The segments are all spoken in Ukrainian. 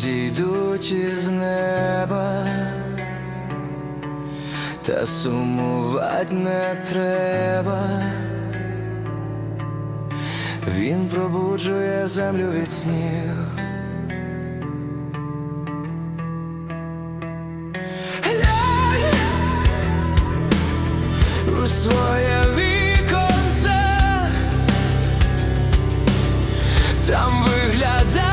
зійдуть із неба, та сумувати не треба, він пробуджує землю від снів. У своє віконце там виглядає.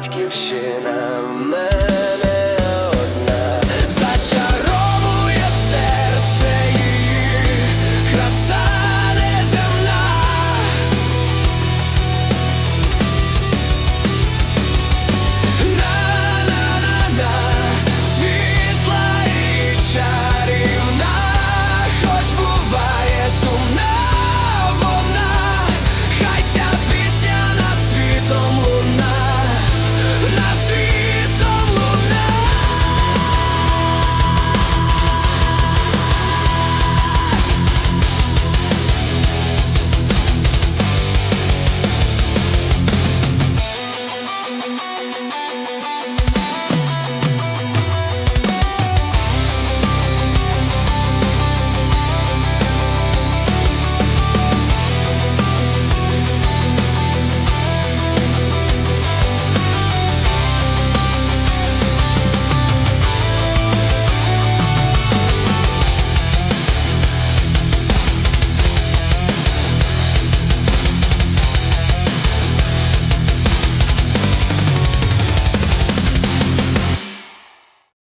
much give shit. I'm a